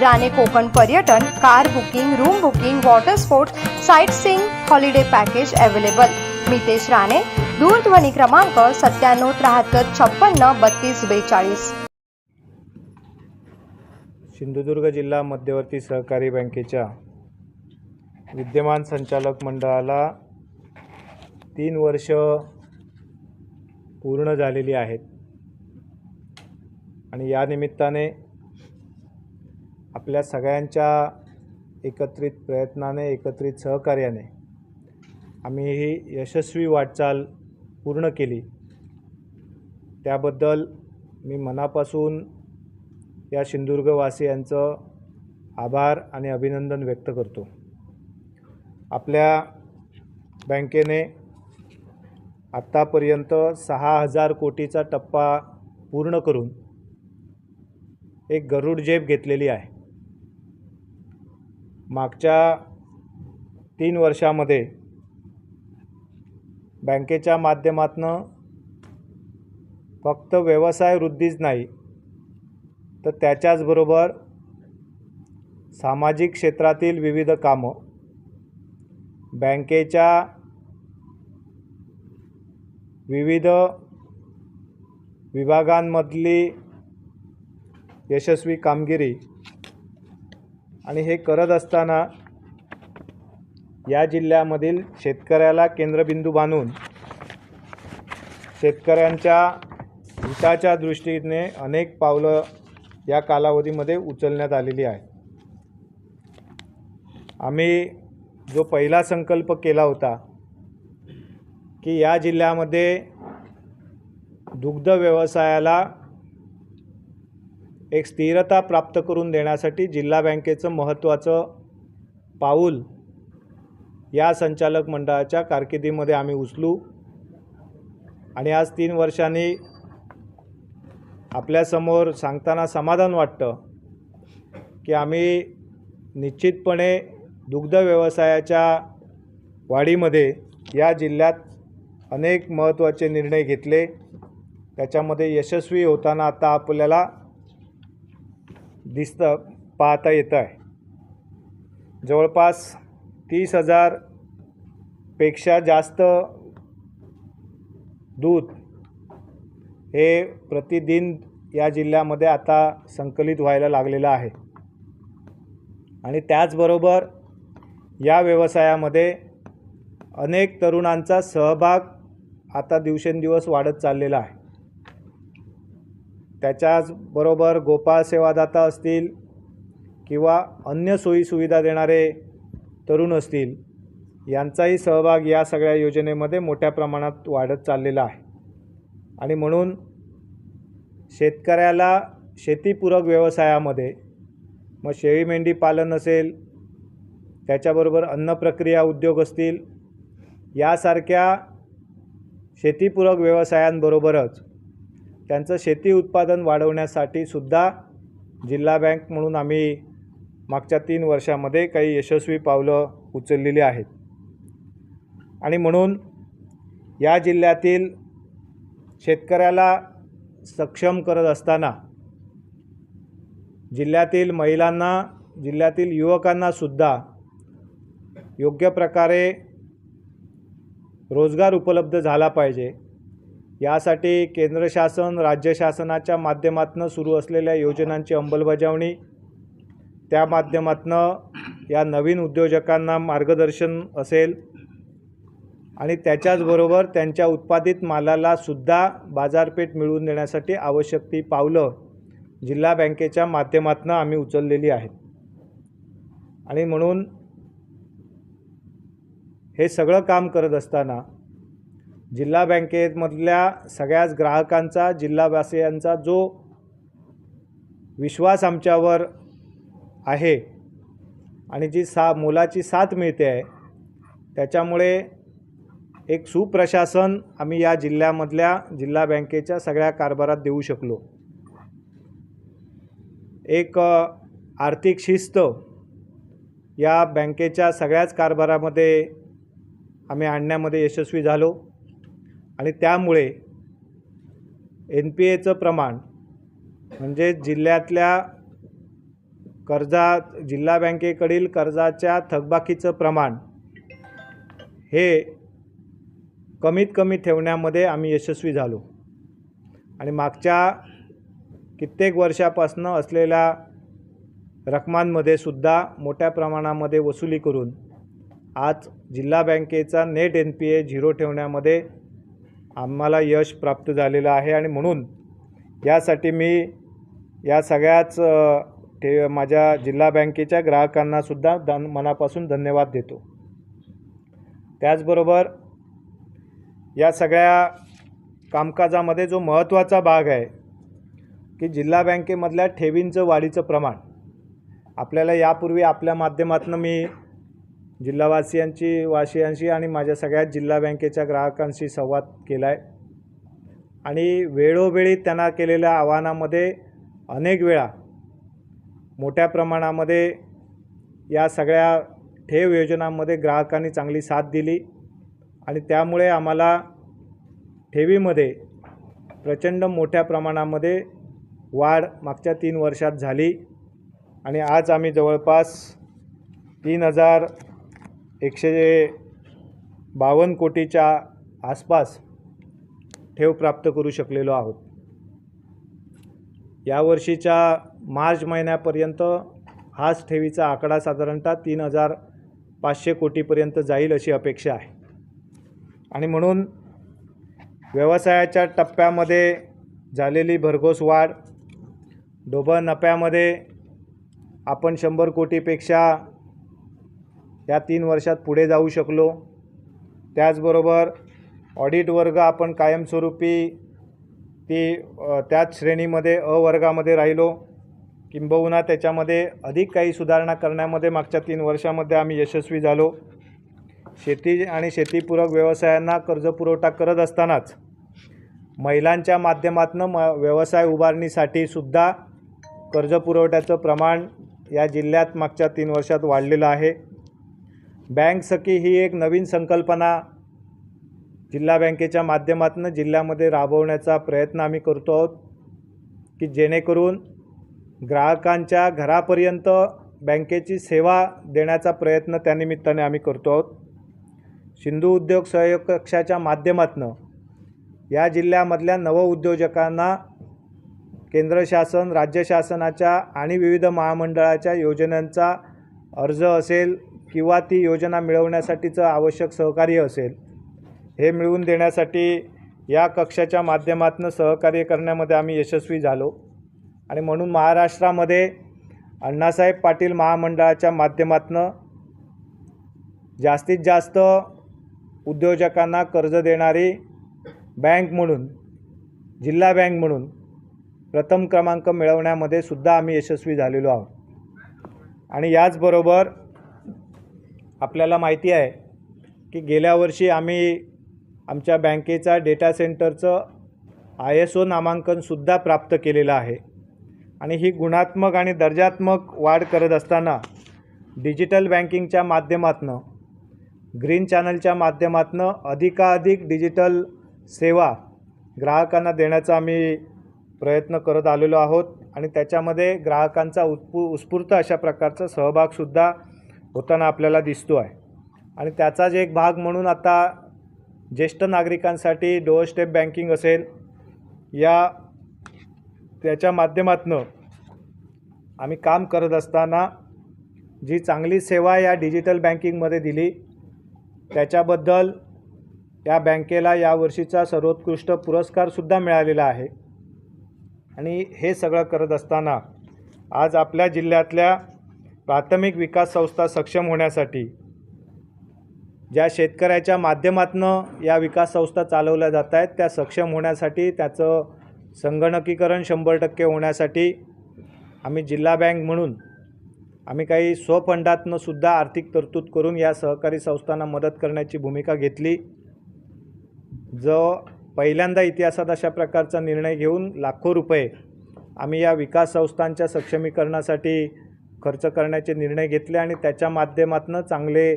राणे कोकण पर्यटन car booking room booking water sports sightseeing holiday package available. Mitesh Rane दूरध्वनी क्रमांक सत्त्याण्णव त्र्याहत्तर छप्पन्न बत्तीस बेचाळीस. सिंधुदुर्ग जिल्हा मध्यवर्ती सहकारी बँकेच्या विद्यमान संचालक मंडळाला तीन वर्ष पूर्ण झालेली आहेत. आणि या निमित्ताने आपल्या सगळ्यांच्या एकत्रित प्रयत्नाने एकत्रित सहकार्याने आम्ही ही यशस्वी वाटचाल पूर्ण केली. त्याबद्दल मी मनापासून या सिंधुदुर्गवासियांचं आभार आणि अभिनंदन व्यक्त करतो. आपल्या बँकेने आत्तापर्यंत सहा हजार कोटीचा टप्पा पूर्ण करून एक गरुड झेप घेतलेली आहे. मागच्या तीन वर्षामध्ये बँकेच्या माध्यमातनं फक्त व्यवसाय वृद्धीच नाही तर त्याच्याचबरोबर सामाजिक क्षेत्रातील विविध कामं. बँकेच्या विविध विभागांमधली यशस्वी कामगिरी आणि हे करत असताना या जिल्ह्यामधील शेतकऱ्याला केंद्रबिंदू बांधून शेतकऱ्यांच्या हिताच्या दृष्टीने अनेक पावलं या कालावधीमध्ये उचलण्यात आलेली आहे आम्ही जो पहिला संकल्प केला होता की या जिल्ह्यामध्ये दुग्ध व्यवसायाला एक स्थिरता प्राप्त करून देण्यासाठी जिल्हा बँकेचं महत्त्वाचं पाऊल या संचालक मंडळाच्या कारकिर्दीमध्ये आम्ही उचलू. आणि आज तीन वर्षांनी आपल्यासमोर सांगताना समाधान वाटतं की आम्ही निश्चितपणे दुग्ध व्यवसायाच्या वाढीमध्ये या जिल्ह्यात अनेक महत्त्वाचे निर्णय घेतले. त्याच्यामध्ये यशस्वी होताना आता आपल्याला दिसतं पाहता येतं आहे. जवळपास तीस हजारपेक्षा जास्त दूध हे प्रतिदिन या जिल्ह्यामध्ये आता संकलित व्हायला लागलेलं आहे. आणि त्याचबरोबर या व्यवसायामध्ये अनेक तरुणांचा सहभाग आता दिवसेंदिवस वाढत चाललेला आहे. त्याच्याचबरोबर गोपाळ सेवादाता असतील किंवा अन्य सोयीसुविधा देणारे तरुण असतील यांचाही सहभाग या सगळ्या योजनेमध्ये मोठ्या प्रमाणात वाढत चाललेला आहे. आणि म्हणून शेतकऱ्याला शेतीपूरक व्यवसायामध्ये मग शेळी मेंढी पालन असेल त्याच्याबरोबर अन्नप्रक्रिया उद्योग असतील यासारख्या शेतीपूरक व्यवसायांबरोबरच त्यांचं शेती उत्पादन वाढवण्यासाठी सुद्धा जिल्हा बँक म्हणून आम्ही मागच्या तीन वर्षामध्ये काही यशस्वी पावलं उचललेली आहेत. आणि म्हणून या जिल्ह्यातील शेतकऱ्याला सक्षम करत असताना जिल्ह्यातील महिलांना जिल्ह्यातील युवकांनासुद्धा योग्य प्रकारे रोजगार उपलब्ध झाला पाहिजे. यासाठी केंद्र शासन राज्य शासनाच्या माध्यमातून सुरू असलेल्या योजनांची अंमलबजावणी त्या माध्यमातून या नवीन उद्योजकांना मार्गदर्शन असेल आणि त्याच्याचबरोबर त्यांच्या उत्पादित मालाला सुद्धा बाजारपेठ मिळवून देण्यासाठी आवश्यक ती पावलं जिल्हा बँकेच्या माध्यमातून आम्ही उचललेली आहेत. आणि म्हणून हे सगळं काम करत असताना जिल्हा बँकेमधल्या सगळ्याच ग्राहकांचा जिल्हावासियांचा जो विश्वास आमच्यावर आहे आणि जी सा मोलाची साथ मिळते आहे त्याच्यामुळे एक सुप्रशासन आम्ही या जिल्ह्यामधल्या जिल्हा बँकेच्या सगळ्या कारभारात देऊ शकलो. एक आर्थिक शिस्त या बँकेच्या सगळ्याच कारभारामध्ये आम्ही आणण्यामध्ये यशस्वी झालो. आणि त्यामुळे एन पी एचं प्रमाण म्हणजे जिल्ह्यातल्या कर्जा जिल्हा बँकेकडील कर्जाच्या थकबाकीचं प्रमाण हे कमीत कमी ठेवण्यामध्ये आम्ही यशस्वी झालो. आणि मागच्या कित्येक वर्षापासनं असलेल्या रकमांमध्ये सुद्धा मोठ्या प्रमाणामध्ये वसुली करून आज जिल्हा बँकेचा net N P A zero ठेवण्यामध्ये आम्हाला यश प्राप्त झालेलं आहे आणि म्हणून यासाठी मी या सगळ्याच ठे ते माझ्या जिल्हा बँकेच्या ग्राहकांनासुद्धा धन मनापासून धन्यवाद देतो. त्याचबरोबर या सगळ्या कामकाजामध्ये जो महत्त्वाचा भाग आहे की जिल्हा बँकेमधल्या ठेवींचं वाढीचं प्रमाण आपल्याला यापूर्वी आपल्या माध्यमातून मी जिल्हावासियांची वासियांशी आणि माझ्या सगळ्याच जिल्हा बँकेच्या ग्राहकांशी संवाद केला आहे आणि वेळोवेळी त्यांना केलेल्या आव्हानामध्ये अनेक वेळा मोठ्या प्रमाणामध्ये या सगळ्या ठेव योजनांमध्ये ग्राहकांनी चांगली साथ दिली. आणि त्यामुळे आम्हाला ठेवीमध्ये प्रचंड मोठ्या प्रमाणामध्ये वाढ मागच्या तीन वर्षात झाली. आणि आज आम्ही जवळपास तीन हजार एकशे बावन्न कोटीच्या आसपास ठेव प्राप्त करू शकलेलो आहोत. यावर्षीच्या मार्च महिन्यापर्यंत हाच ठेवीचा आकडा साधारणतः तीन हजार पाचशे कोटीपर्यंत जाईल अशी अपेक्षा आहे. आणि म्हणून व्यवसायाच्या टप्प्यामध्ये झालेली भरघोस वाढ डोबळ नफ्यामध्ये आपण शंभर कोटीपेक्षा या तीन वर्षात पुढे जाऊ शकलो. त्याचबरोबर ऑडिट वर्ग आपण कायमस्वरूपी ती त्याच श्रेणीमध्ये अ वर्गामध्ये राहिलो. किंबहुना त्याच्यामध्ये अधिक काही सुधारणा करण्यामध्ये मागच्या तीन वर्षामध्ये आम्ही यशस्वी झालो. शेती आणि शेतीपूरक व्यवसायांना कर्जपुरवठा करत असतानाच महिलांच्या माध्यमातून म व्यवसाय उभारणीसाठी सुद्धा कर्जपुरवठ्याचं प्रमाण या जिल्ह्यात मागच्या तीन वर्षात वाढलेलं आहे. बँक सखी ही एक नवीन संकल्पना जिल्हा बँकेच्या माध्यमातून जिल्ह्यामध्ये राबवण्याचा प्रयत्न आम्ही करतो आहोत की जेणेकरून ग्राहकांच्या घरापर्यंत बँकेची सेवा देण्याचा प्रयत्न त्यानिमित्ताने आम्ही करतो आहोत. सिंधू उद्योग सहयोग कक्षाच्या माध्यमातून या जिल्ह्यामधल्या नवउद्योजकांना केंद्र शासन राज्य शासनाच्या आणि विविध महामंडळाच्या योजनांचा अर्ज असेल किंवा ती योजना मिळवण्यासाठीचं आवश्यक सहकार्य असेल हे मिळवून देण्यासाठी या कक्षाच्या माध्यमातून सहकार्य करण्यामध्ये आम्ही यशस्वी झालो. आणि म्हणून महाराष्ट्रामध्ये अण्णासाहेब पाटील महामंडळाच्या माध्यमातून जास्तीत जास्त उद्योजकांना कर्ज देणारी बँक म्हणून जिल्हा बँक म्हणून प्रथम क्रमांक मिळवण्यामध्ये सुद्धा आम्ही यशस्वी झालेलो आहोत. आणि याचबरोबर आपल्याला माहिती आहे की गेल्या वर्षी आम्ही आमच्या बँकेचा डेटा सेंटरचं आय एस ओ नामांकनसुद्धा प्राप्त केलेलं आहे. आणि ही गुणात्मक आणि दर्जात्मक वाढ करत असताना डिजिटल बँकिंगच्या माध्यमातून ग्रीन चॅनलच्या माध्यमातून अधिकाधिक डिजिटल सेवा ग्राहकांना देण्याचा आम्ही प्रयत्न करत आलेलो आहोत. आणि त्याच्यामध्ये ग्राहकांचा उत्पू उत्स्फूर्त अशा प्रकारचा सहभागसुद्धा होताना आपल्याला दिसतो आहे. आणि त्याचाच एक भाग म्हणून आता ज्येष्ठ नागरिकांसाठी डोअर स्टेप बँकिंग असेल या त्याच्या माध्यमातून आम्ही काम करत असताना जी चांगली सेवा या डिजिटल बँकिंगमध्ये दिली त्याच्याबद्दल या बँकेला यावर्षीचा सर्वोत्कृष्ट पुरस्कारसुद्धा मिळालेला आहे. आणि हे सगळं करत असताना आज आपल्या जिल्ह्यातल्या प्राथमिक विकास संस्था सक्षम होण्यासाठी ज्या शेतकऱ्याच्या माध्यमातून या विकास संस्था चालवल्या जात आहेत त्या सक्षम होण्यासाठी त्याचं संगणकीकरण शंभर टक्के होण्यासाठी आम्ही जिल्हा बँक म्हणून आम्ही काही स्वफंडातनं सुद्धा आर्थिक तरतूद करून या सहकारी संस्थांना मदत करण्याची भूमिका घेतली. जो पहिल्यांदा इतिहासात अशा प्रकारचा निर्णय घेऊन लाखो रुपये आम्ही या विकास संस्थांच्या सक्षमीकरणासाठी खर्च करण्याचे निर्णय घेतले आणि त्याच्या माध्यमातून चांगले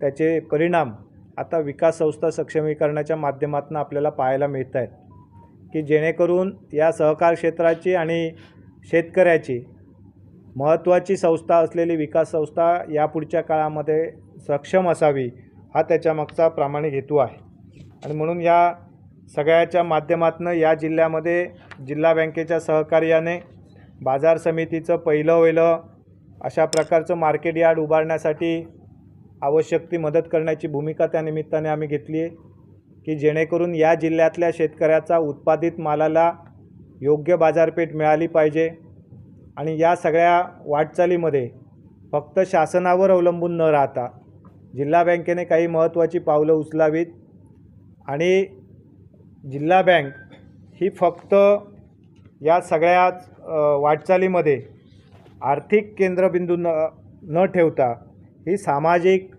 त्याचे परिणाम आता विकास संस्था सक्षमीकरणाच्या माध्यमातून आपल्याला पाहायला मिळत आहेत की जेणेकरून या सहकार क्षेत्राची आणि शेतकऱ्याची महत्त्वाची संस्था असलेली विकास संस्था यापुढच्या काळामध्ये सक्षम असावी हा त्याच्यामागचा प्रामाणिक हेतू आहे. आणि म्हणून या सगळ्याच्या माध्यमातून या जिल्ह्यामध्ये जिल्हा बँकेच्या सहकार्याने बाजार समितीचं पहिलं वहिलं अशा प्रकारचं मार्केट यार्ड उभारण्यासाठी आवश्यक ती मदत करण्याची भूमिका त्या निमित्ताने आम्ही घेतली आहे की जेणेकरून या जिल्ह्यातल्या शेतकऱ्याचा उत्पादित मालाला योग्य बाजारपेठ मिळाली पाहिजे आणि या सगळ्या वाटचालीमध्ये फक्त शासनावर अवलंबून न राहता जिल्हा बँकेने काही महत्त्वाची पावलं उचलावीत आणि जिल्हा बँक ही फक्त या सगळ्याच वाटचालीमध्ये आर्थिक केंद्रबिंदू न न ठेवता ही सामाजिक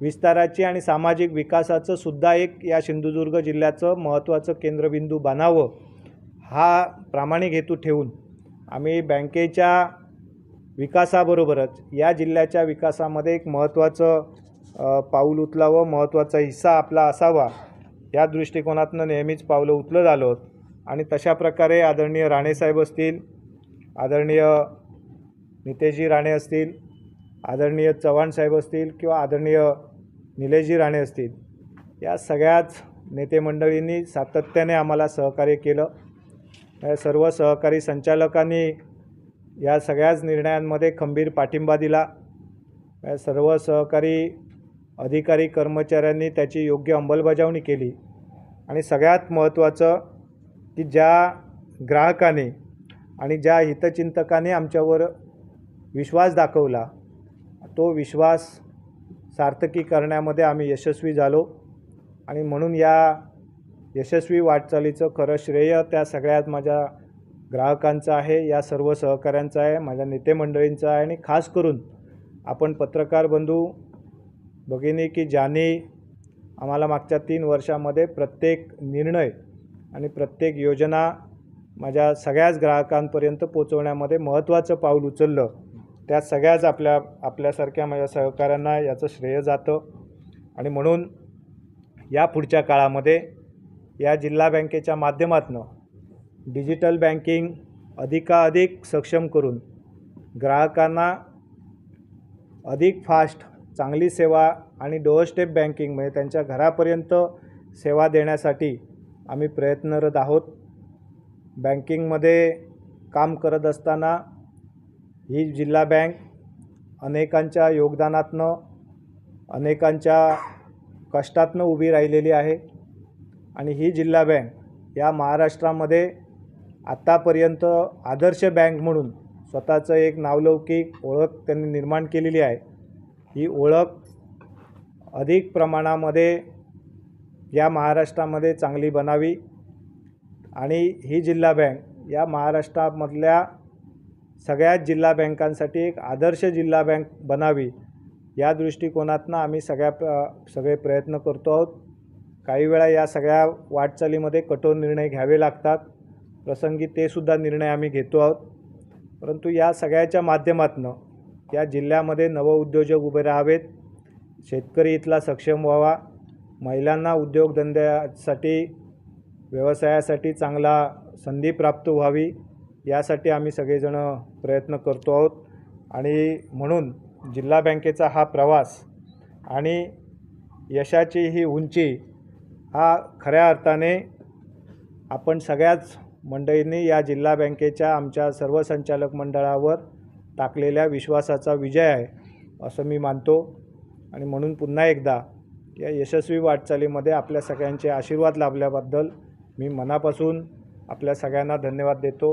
विस्ताराची आणि सामाजिक विकासाचं सुद्धा एक या सिंधुदुर्ग जिल्ह्याचं महत्त्वाचं केंद्रबिंदू बनावं हा प्रामाणिक हेतू ठेवून आम्ही बँकेच्या विकासाबरोबरच या जिल्ह्याच्या विकासामध्ये एक महत्त्वाचं पाऊल उचलावं महत्त्वाचा हिस्सा आपला असावा या दृष्टिकोनातनं नेहमीच पावलं उचलत आलो आहोत आणि तशा प्रकारे आदरणीय राणेसाहेब असतील आदरणीय नितेशजी राणे असतील आदरणीय चव्हाण साहेब असतील किंवा आदरणीय निलेशजी राणे असतील या सगळ्याच नेते मंडळींनी सातत्याने आम्हाला सहकार्य केलं. या सर्व सहकारी संचालकांनी या सगळ्याच निर्णयांमध्ये खंबीर पाठिंबा दिला. या सर्व सहकारी अधिकारी कर्मचाऱ्यांनी त्याची योग्य अंमलबजावणी केली. आणि सगळ्यात महत्त्वाचं की ज्या ग्राहकाने आणि ज्या हितचिंतकाने आमच्यावर विश्वास दाखवला तो विश्वास सार्थकी करण्यामध्ये आम्ही यशस्वी झालो. आणि म्हणून या यशस्वी वाटचालीचं खरं श्रेय त्या सगळ्यात माझ्या ग्राहकांचं आहे या सर्व सहकाऱ्यांचं आहे माझ्या नेतेमंडळींचं आहे. आणि खास करून आपण पत्रकार बंधू भगिनी की ज्यांनी आम्हाला मागच्या तीन वर्षामध्ये प्रत्येक निर्णय आणि प्रत्येक योजना माझ्या सगळ्याच ग्राहकांपर्यंत पोचवण्यामध्ये महत्त्वाचं पाऊल उचललं. त्या सगळ्याच आपल्या आपल्यासारख्या माझ्या सहकाऱ्यांना याचं श्रेय जातं. आणि म्हणून या पुढच्या काळामध्ये या जिल्हा बँकेच्या माध्यमातून डिजिटल बँकिंग अधिकाधिक सक्षम करून ग्राहकांना अधिक फास्ट चांगली सेवा आणि डोअर स्टेप बँकिंग म्हणजे त्यांच्या घरापर्यंत सेवा देण्यासाठी आम्ही प्रयत्नरत आहोत. बँकिंगमध्ये काम करत असताना ही जिल्हा बँक अनेकांच्या योगदानातनं अनेकांच्या कष्टातनं उभी राहिलेली आहे. आणि ही जिल्हा बँक या महाराष्ट्रामध्ये आत्तापर्यंत आदर्श बँक म्हणून स्वतःचं एक नावलौकिक ओळख त्यांनी निर्माण केलेली आहे. ही ओळख अधिक प्रमाणामध्ये या महाराष्ट्रामध्ये चांगली बनावी. आणि ही जिल्हा बँक या महाराष्ट्रामधल्या सगळ्याच जिल्हा बँकांसाठी एक आदर्श जिल्हा बँक बनावी. या दृष्टिकोनातनं आम्ही सगळ्या सगळे प्रयत्न करतो आहोत. काही वेळा या सगळ्या वाटचालीमध्ये कठोर निर्णय घ्यावे लागतात. प्रसंगी ते सुद्धा निर्णय आम्ही घेतो आहोत. परंतु या सगळ्याच्या माध्यमातनं या जिल्ह्यामध्ये नवउद्योजक उभे राहावेत. शेतकरी इथला सक्षम व्हावा. महिलांना उद्योगधंद्यासाठी व्यवसायासाठी चांगला संधी प्राप्त व्हावी. यासाठी आम्ही सगळेजणं प्रयत्न करतो आहोत. आणि म्हणून जिल्हा बँकेचा हा प्रवास आणि यशाची ही उंची हा खऱ्या अर्थाने आपण सगळ्याच मंडळींनी या जिल्हा बँकेच्या आमच्या सर्व संचालक मंडळावर टाकलेल्या विश्वासाचा विजय आहे असं मी मानतो. आणि म्हणून पुन्हा एकदा या यशस्वी वाटचालीमध्ये आपल्या सगळ्यांचे आशीर्वाद लाभल्याबद्दल मी मनापासून आपल्या सगळ्यांना धन्यवाद देतो.